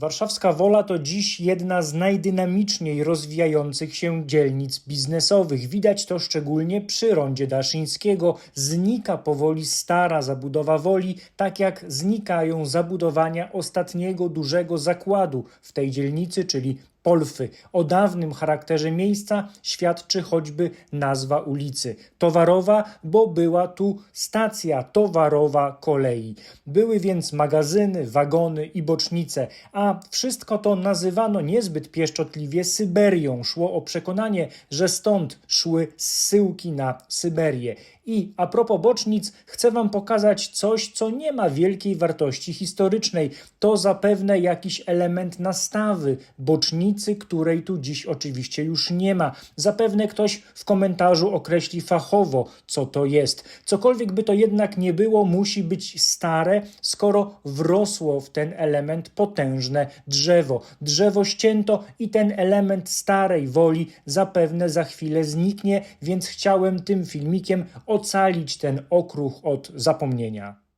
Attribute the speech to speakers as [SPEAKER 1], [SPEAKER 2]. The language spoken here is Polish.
[SPEAKER 1] Warszawska Wola to dziś jedna z najdynamiczniej rozwijających się dzielnic biznesowych. Widać to szczególnie przy rondzie Daszyńskiego. Znika powoli stara zabudowa Woli, tak jak znikają zabudowania ostatniego dużego zakładu w tej dzielnicy, czyli Polfy. O dawnym charakterze miejsca świadczy choćby nazwa ulicy. Towarowa, bo była tu stacja towarowa kolei. Były więc magazyny, wagony i bocznice, a wszystko to nazywano niezbyt pieszczotliwie Syberią. Szło o przekonanie, że stąd szły zsyłki na Syberię. I a propos bocznic, chcę Wam pokazać coś, co nie ma wielkiej wartości historycznej. To zapewne jakiś element nastawy, bocznicy, której tu dziś oczywiście już nie ma. Zapewne ktoś w komentarzu określi fachowo, co to jest. Cokolwiek by to jednak nie było, musi być stare, skoro wrosło w ten element potężne drzewo. Drzewo ścięto i ten element starej woli zapewne za chwilę zniknie, więc chciałem tym filmikiem ocalić ten okruch od zapomnienia.